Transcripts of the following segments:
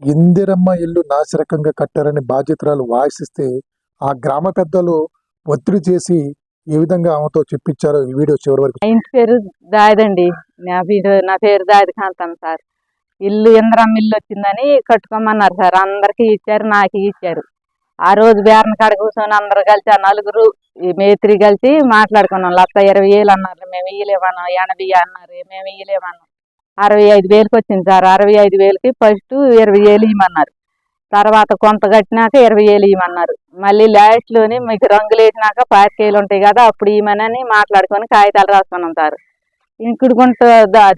ఇందిరమ్మ ఇల్లు నాసిరకంగా కట్టారని బాధితురాలు వాసిస్తే ఆ గ్రామ పెద్దలు ఒత్తిడి చేసి ఏ విధంగా ఆమెతో చెప్పించారో ఈ వీడియో చివరి వరకు ఇంటి పేరు దాయదండి. నా పేరు నా పేరు దాయది కాంతం సార్. ఇల్లు ఇంద్రం ఇల్లు వచ్చిందని కట్టుకోమన్నారు సార్. అందరికి ఇచ్చారు నాకు ఇచ్చారు. ఆ రోజు బేరణ కాడ కూర్చొని అందరు కలిసి ఆ నలుగురు ఈ మేత్రి కలిసి మాట్లాడుకున్నాం. లక్ష ఇరవై వేలు అన్నారు మేము ఇయ్యలేమన్నాం ఎనభై అన్నారు మేము ఇయ్యలేమన్నాం. అరవై ఐదు వేలకు వచ్చింది సార్. అరవై ఐదు వేలకి ఫస్ట్ ఇరవై వేలు ఇవ్వమన్నారు తర్వాత కొంత కట్టినాక ఇరవై వేలు ఇవ్వమన్నారు మళ్ళీ లాస్ట్లోని మీకు రంగులు వేసినాక పాతికేలు ఉంటాయి కదా అప్పుడు ఇవ్వమనని మాట్లాడుకొని కాగితాలు రాసుకున్నాం సార్. ఇంకుడు గుంట ద-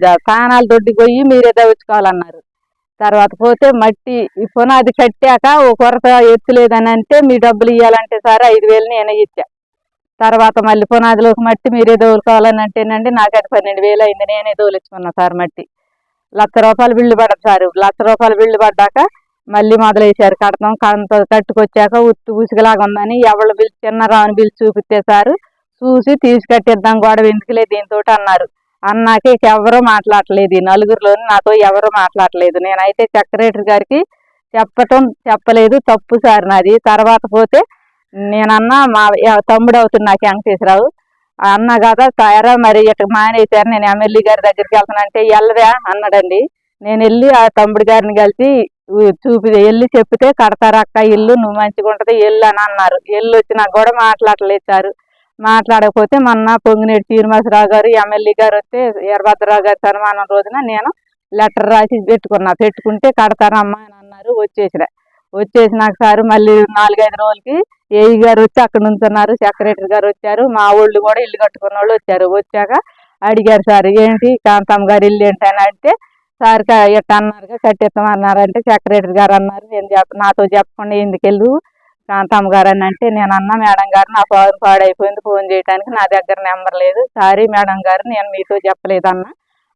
దొడ్డి పోయి మీరే దవ్వుకోవాలన్నారు తర్వాత పోతే మట్టి పునాది కట్టాక ఓ కొరత ఎత్తులేదని అంటే మీ డబ్బులు ఇవ్వాలంటే సార్ ఐదు వేలు నేనే ఇచ్చా. తర్వాత మళ్ళీ పునాదిలోకి మట్టి మీరే దోలుకోవాలని అంటేనండి నాకు అది పన్నెండు వేలు అయింది. నేనే దోలుచుకున్నాను సార్ మట్టి. లక్ష రూపాయలు బిల్లు పడదు సార్. లక్ష రూపాయలు బిల్లు పడ్డాక మళ్ళీ మొదలేసారు కడతాం కంత కట్టుకొచ్చాక ఉత్తు ఉసుగులాగా ఉందని ఎవరు బిల్లు చిన్న రాని బిల్లు చూపిస్తే సారు చూసి తీసి కట్టిద్దాం గొడవ ఎందుకులే దీంతో అన్నారు. అన్నాక ఇక ఎవరూ మాట్లాడలేదు. నలుగురిలోని నాతో ఎవరు మాట్లాడలేదు. నేనైతే సెక్రటరీ గారికి చెప్పటం చెప్పలేదు. తప్పు సార్ నాది. తర్వాత పోతే నేనన్నా మా తమ్ముడు అవుతుంది నాకు వెంకటేశ్వరరావు అన్న కదా తయారా మరి ఇటు మానేశారు? నేను ఎమ్మెల్యే గారి దగ్గరికి వెళ్తానంటే వెళ్ళవా అన్నాడండి. నేను వెళ్ళి ఆ తమ్ముడు గారిని కలిసి చూపి వెళ్ళి చెప్తే కడతారు అక్క ఇల్లు నువ్వు మంచిగా ఉంటుంది వెళ్ళు అని అన్నారు. వెళ్ళి వచ్చినా కూడా మాట్లాడలేదు మాట్లాడకపోతే మొన్న పొంగినేటి శ్రీనివాసరావు గారు ఎమ్మెల్యే గారు వస్తే వీరభద్రరావు గారి సన్మానం రోజున నేను లెటర్ రాసి పెట్టుకున్నా. పెట్టుకుంటే కడతారమ్మా అని అన్నారు వచ్చేసిన. వచ్చేసినాక సార్ మళ్ళీ నాలుగైదు రోజులకి ఏఈ గారు వచ్చి అక్కడ ఉంటున్నారు సెక్రటరీ గారు వచ్చారు మా ఊళ్ళు కూడా ఇల్లు కట్టుకున్న వాళ్ళు వచ్చారు. వచ్చాక అడిగారు సార్ ఏంటి కాంతమ్మ గారు ఇల్లు ఏంటి? అని అంటే సార్ ఇట్ట అన్నారు? కట్టిస్తామన్నారంటే సెక్రటరీ గారు అన్నారు. నేను చెప్ప నాతో చెప్పకుండా ఎందుకు వెళ్ళు? కాంతమ్మ గారు అని అంటే నేను అన్న మేడం గారు నా ఫోన్ పాడైపోయింది ఫోన్ చేయడానికి నా దగ్గర నెంబర్ లేదు. సారీ మేడం గారు నేను మీతో చెప్పలేదు అన్న.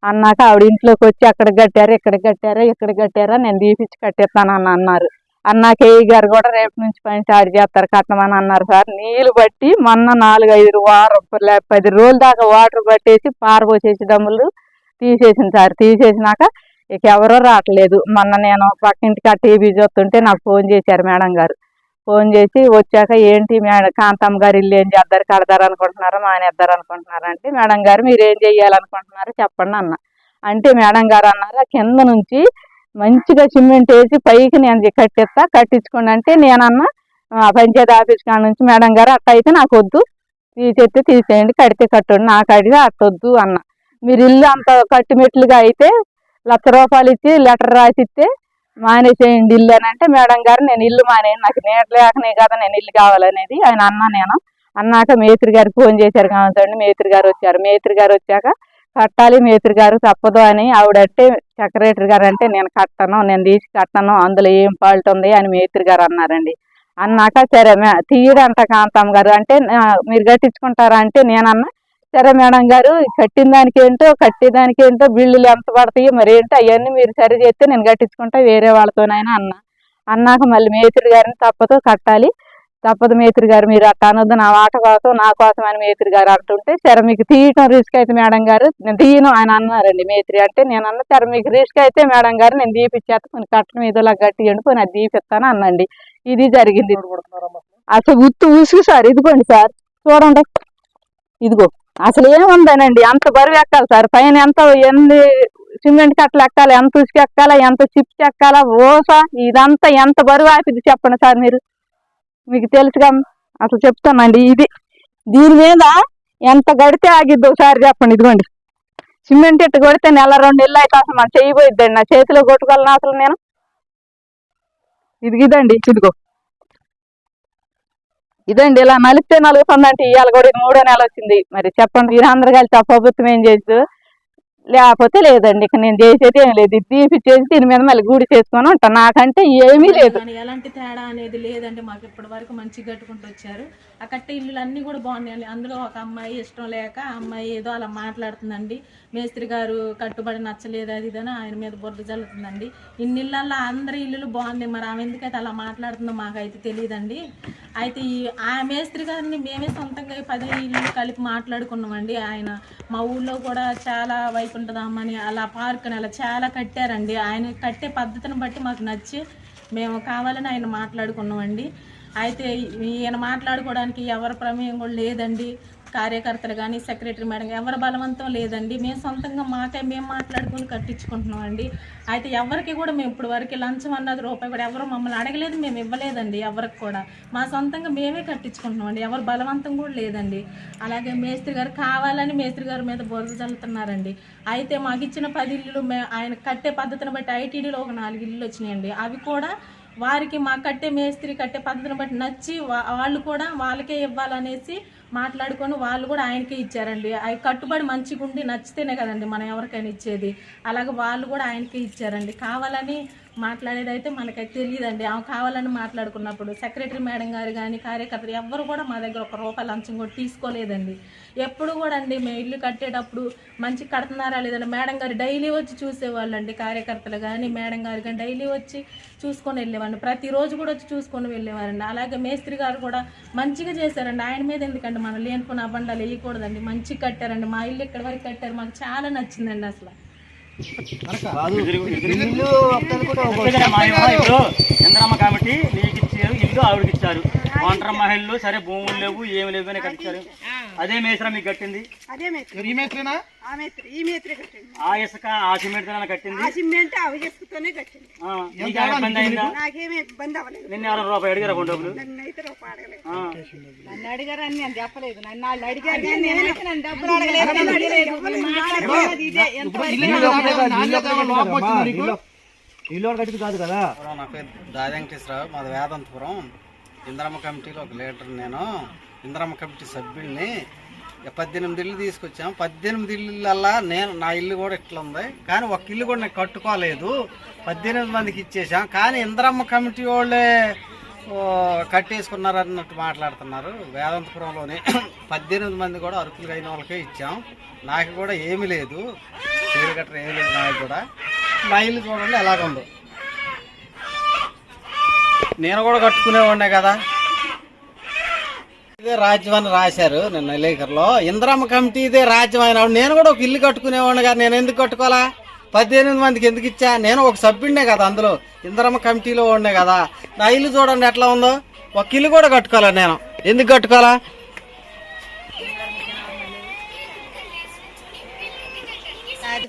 అన్నాక ఆవిడ ఇంట్లోకి వచ్చి అక్కడ కట్టారు? ఇక్కడ కట్టారు? ఇక్కడ కట్టారా? నేను తీపిచ్చి కట్టిస్తాను అన్నారు. అన్నాక ఏ గారు కూడా రేపు నుంచి పని స్టార్ట్ చేస్తారు కట్టమని అన్నారు సార్. నీళ్ళు బట్టి మొన్న నాలుగు ఐదు వారం పది రోజుల దాకా వాటర్ పట్టేసి పారబోసేసి డమ్ములు తీసేసింది సార్. తీసేసినాక ఇక ఎవరో రావట్లేదు. మొన్న నేను పక్కింటికి ఆ టీవీ చూస్తుంటే నాకు ఫోన్ చేశారు మేడం గారు. ఫోన్ చేసి వచ్చాక ఏంటి మేడం కాంతమ్మ గారు ఇల్లు ఏం చేద్దారు కడతారు అనుకుంటున్నారా మానేద్దారు అనుకుంటున్నారా అంటే మేడం గారు మీరు ఏం చెయ్యాలనుకుంటున్నారో చెప్పండి అన్న. అంటే మేడం గారు అన్నారు కింద నుంచి మంచిగా సిమెంట్ వేసి పైకి నేను కట్టిస్తా కట్టించుకోండి అంటే నేనన్నా "ఆ, పంచాయతీ ఆఫీస్ కాడ నుంచి మేడం గారు అట్ట అయితే నాకు వద్దు. తీసేస్తే తీసేయండి కడితే కట్టండి నాకు అడిగి అట్టొద్దు అన్న. మీరు ఇల్లు అంత కట్టుమెట్లుగా అయితే లక్ష రూపాయలు ఇచ్చి లెటర్ రాసిస్తే మానేసేయండి ఇల్లు అని అంటే మేడం గారు నేను ఇల్లు మానేయండి నాకు నీడ లేకనే కదా నేను ఇల్లు కావాలనేది ఆయన అన్నా నేను. అన్నాక మేత్రి గారికి ఫోన్ చేశారు కావండి మేత్రి గారు వచ్చారు. మేత్రి గారు వచ్చాక కట్టాలి మేస్త్రి గారు తప్పదు అని ఆవిడంటే సెక్రటరీ గారు అంటే నేను కట్టను నేను తీసి కట్టను అందులో ఏం ఫాల్ట్ ఉంది అని మేస్త్రి గారు అన్నారండి. అన్నాక సరే తీయడంట కాంతమ్మ గారు అంటే మీరు కట్టించుకుంటారా అంటే నేనన్నా సరే మేడం గారు కట్టిన దానికి ఏంటో కట్టేదానికి ఏంటో బిల్లులు ఎంత పడతాయో మరి ఏంటో అవన్నీ మీరు సరి చేస్తే నేను కట్టించుకుంటా వేరే వాళ్ళతోనైనా అన్న. అన్నాక మళ్ళీ మేస్త్రి గారిని తప్పదు కట్టాలి. తప్పదు మేత్రి గారు మీరు అట్ట అనొద్దు నా వాట కోసం నా కోసం అని మేత్రి గారు అంటుంటే సరే మీకు తీయటం రిస్క్ అయితే మేడం గారు నేను తీయను ఆయన అన్నారండి మేత్రి అంటే నేను అన్న సరే మీకు రిస్క్ అయితే మేడం గారు నేను దీపిచ్చేస్తా కొన్ని కట్టడం ఏదోలా గట్టియండి పోయి అది దీపిస్తాను అన్నండి. ఇది జరిగింది. అసలు గుర్తు ఊసి సార్ ఇదిగోండి సార్ చూడండి. ఇదిగో అసలు ఏముందనండి అంత బరువు ఎక్కాలి సార్ పైన ఎంత ఎన్ని సిమెంట్ కట్టలు ఎక్కాలి ఎంత ఉసుకు ఎక్కాలా ఎంత చిప్స్ ఎక్కాలా ఓస ఇదంతా ఎంత బరువు ఆపిది చెప్పండి సార్ మీరు. మీకు తెలుసుగా అసలు చెప్తానండి ఇది. దీని మీద ఎంత గడితే ఆగిద్ది ఒకసారి చెప్పండి ఇదిగోండి. సిమెంట్ ఇట్టు కొడితే నెల రెండు నెలలు అయితే అసలు మనం చేయబోయిద్దండి. నా చేతిలో కొట్టుకోవాలని అసలు నేను ఇది ఇదండి ఇదిగో. ఇదండి ఇలా నలిపితే నలుగుతుందంటే ఇవాళ కూడా ఇది మూడో నెల వచ్చింది. మరి చెప్పండి మీరందరూ కలిసి ఆ ప్రభుత్వం ఏం చేస్తుంది లేకపోతే లేదండి. ఇక నేను చేసేది ఏం లేదు. తీపిచ్చేసి దీని మీద మళ్ళీ గూడి చేసుకొని ఉంటాను నాకంటే ఏమీ లేదు. ఎలాంటి తేడా అనేది లేదండి. మాకు ఇప్పటి వరకు మంచిగా కట్టుకుంటూ వచ్చారు. ఆ కట్టే ఇల్లులు అన్నీ కూడా బాగున్నాయండి. అందులో ఒక అమ్మాయి ఇష్టం లేక అమ్మాయి ఏదో అలా మాట్లాడుతుందండి. మేస్త్రి గారు కట్టుబడి నచ్చలేదు అది ఇదని ఆయన మీద బురద జల్లుతుందండి. ఇన్ని ఇళ్ళల్లో అందరి ఇల్లులు బాగున్నాయి. మరి ఆమె ఎందుకైతే అలా మాట్లాడుతుందో మాకైతే తెలియదండి అయితే ఈ ఆ మేస్త్రి గారిని మేమే సొంతంగా పది ఇల్లు కలిపి మాట్లాడుకున్నామండి. ఆయన మా ఊళ్ళో కూడా చాలా వైపుల అలా పార్క్ని అలా చాలా కట్టారండి. ఆయన కట్టే పద్ధతిని బట్టి మాకు నచ్చి మేము కావాలని ఆయన మాట్లాడుకున్నామండి. అయితే ఈయన మాట్లాడుకోవడానికి ఎవరి ప్రమేయం కూడా లేదండి. కార్యకర్తలు కానీ సెక్రటరీ మేడం ఎవరి బలవంతం లేదండి. మేము సొంతంగా మాకే మేము మాట్లాడుకొని కట్టించుకుంటున్నాం అండి అయితే ఎవరికి కూడా మేము ఇప్పుడు వరకు లంచం అన్నది రూపాయి కూడా ఎవరు మమ్మల్ని అడగలేదు మేము ఇవ్వలేదండి ఎవరికి కూడా. మా సొంతంగా మేమే కట్టించుకుంటున్నాం అండి ఎవరు బలవంతం కూడా లేదండి. అలాగే మేస్త్రి గారు కావాలని మేస్త్రి గారి మీద బురద చల్లుతున్నారండి అయితే మాకు ఇచ్చిన పది ఇల్లులు మే ఆయన కట్టే పద్ధతిని బట్టి ఐటీడీలో ఒక నాలుగు ఇల్లు వచ్చినాయండి. అవి కూడా వారికి మా కట్టే మేస్త్రి కట్టే పద్ధతిని బట్టి నచ్చి వా- వాళ్ళు కూడా వాళ్ళకే ఇవ్వాలనేసి మాట్లాడుకొని వాళ్ళు కూడా ఆయనకే ఇచ్చారండి. అవి కట్టుబడి మంచిగా ఉండి నచ్చితేనే కదండి మనం ఎవరికైనా ఇచ్చేది. అలాగే వాళ్ళు కూడా ఆయనకే ఇచ్చారండి. కావాలని మాట్లాడేది అయితే మనకైతే తెలియదండి ఆమె కావాలని మాట్లాడుకున్నప్పుడు సెక్రటరీ మేడం గారు కానీ కార్యకర్తలు ఎవ్వరు కూడా మా దగ్గర ఒక రూపాయి లంచం కూడా తీసుకోలేదండి. ఎప్పుడు కూడా అండి మేము ఇల్లు కట్టేటప్పుడు మంచి కడుతున్నారా లేదంటే మేడం గారు డైలీ వచ్చి చూసేవాళ్ళు అండి కార్యకర్తలు కానీ మేడం గారు కానీ డైలీ వచ్చి చూసుకొని వెళ్ళేవాడిని ప్రతిరోజు కూడా వచ్చి చూసుకొని వెళ్ళేవారండి. అలాగే మేస్త్రి గారు కూడా మంచిగా చేశారండి. ఆయన మీద ఎందుకంటే మనం లేనిపోయిన అబండాలు వేయకూడదండి. మంచిగా కట్టారండి. మా ఇల్లు ఇక్కడ వరకు కట్టారు. మాకు చాలా నచ్చిందండి అసలు. అంతేగాని మా ఇవ్వ ఇప్పుడు చంద్రమ్మ కాబట్టి నీకు ఇచ్చారు ఇల్లు ఆవిడకి ఇచ్చారు ఒంటరి మహిళలు సరే భూములు లేవు ఏమి లేవు అని కట్టించారు అదే మేసరా మీకు కట్టింది అదే ఆ ఈ కట్టండి ఆ ఇసుక ఆ సిమెంట్తో కట్టింది ఆ సిమెంట్ ఇసుకతోనే ఇబ్బంది అయిందా నాకేమీ ఇబ్బంది అవ్వలేదు నిన్న ఎవరు రూపాయి అడిగారా కొన్ని డబ్బులు నన్ను అయితే రూపాయి అడగలేదు ఆ, నన్ను అడిగారని నేను చెప్పలేదు నన్ను వాళ్ళు అడిగారు కానీ నేనైతే నన్ను డబ్బులు అడగలేదు నన్ను అడగలేదు. ఎవరు మాట్లాడలేదు ఇదే ఎంత ఎవరో నా పేరు దాది వెంకటేశ్వరరావు మాది వేదంతపురం ఇంద్రమ్మ కమిటీలో ఒక లీడర్ నేను ఇంద్రమ్మ కమిటీ సభ్యుల్ని పద్దెనిమిది ఇల్లు తీసుకొచ్చాం. పద్దెనిమిది ఇళ్ళల్లా నేను నా ఇల్లు కూడా ఇట్లా ఉంది. కానీ ఒక ఇల్లు కూడా నేను కట్టుకోలేదు. పద్దెనిమిది మందికి ఇచ్చేసాం కానీ ఇంద్రమ్మ కమిటీ వాళ్ళే కట్టేసుకున్నారు అన్నట్టు మాట్లాడుతున్నారు. వేదాంతపురంలోనే పద్దెనిమిది మంది కూడా అరుకులు అయిన వాళ్ళకే ఇచ్చాం. నాకు కూడా ఏమీ లేదు. పేరు కట్టడం ఏమీ లేదు నాకు కూడా. నా ఇల్లు చూడండి ఎలాగుందో. నేను కూడా కట్టుకునేవాడినే కదా. ఇదే రాజ్యం అని రాశారు నిన్న లేఖర్లో ఇంద్రమ్మ కమిటీ ఇదే రాజ్యం అయిన నేను కూడా ఒక ఇల్లు కట్టుకునేవాడిని కదా. నేను ఎందుకు కట్టుకోవాలా? పద్దెనిమిది మందికి ఎందుకు ఇచ్చా? నేను ఒక సభ్యుడినే కదా అందులో. ఇంద్రమ్మ కమిటీలో ఉండే కదా. నా ఇల్లు చూడండి ఎట్లా ఉందో. ఒక ఇల్లు కూడా కట్టుకోవాలా నేను? ఎందుకు కట్టుకోవాలా?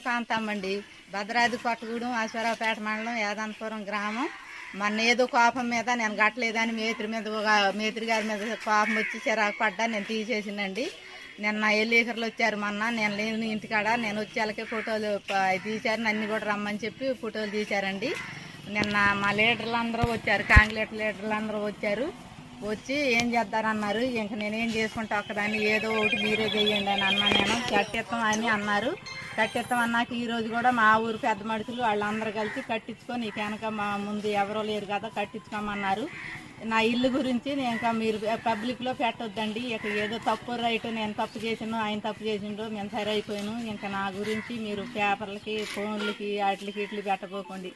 ప్రాంతం అండి భద్రాది కొట్టగూడెం ఆశ్వరావుపేట మండలం యాదంతపురం గ్రామం. మన ఏదో కోపం మీద నేను కట్టలేదని మేత్రి మీద ఒక మేత్రి గారి మీద కోపం వచ్చి చిరాకు పడ్డా నేను తీసేసినండి. నిన్న ఎల్లీకర్లు వచ్చారు మొన్న నేను లేని ఇంటికాడ నేను వచ్చేళ్ళకే ఫోటోలు తీశారు నన్ను కూడా రమ్మని చెప్పి ఫోటోలు తీశారండి. నిన్న మా లీడర్లు అందరూ వచ్చారు కాంగ్రెస్ లీడర్లు అందరూ వచ్చారు. వచ్చి ఏం చేద్దారన్నారు? ఇంక నేనేం చేసుకుంటా ఒక్కదాన్ని ఏదో ఒకటి మీరే చేయండి అని అన్నా నేను కట్టిస్తాం అని అన్నారు. కట్టిస్తామన్నాక ఈ రోజు కూడా మా ఊరు పెద్ద మడుతులు వాళ్ళందరూ కలిసి కట్టించుకొని ఇక వెనక మా ముందు ఎవరో లేరు కదా కట్టించుకోమన్నారు. నా ఇల్లు గురించి నేను ఇంకా మీరు పబ్లిక్లో పెట్టొద్దండి. ఇక ఏదో తప్పు రైట్ నేను తప్పు చేసాను ఆయన తప్పు చేసిండు మేము సరి అయిపోయాను ఇంకా నా గురించి మీరు పేపర్లకి ఫోన్లకి వాటికి ఇట్లు పెట్టబోకండి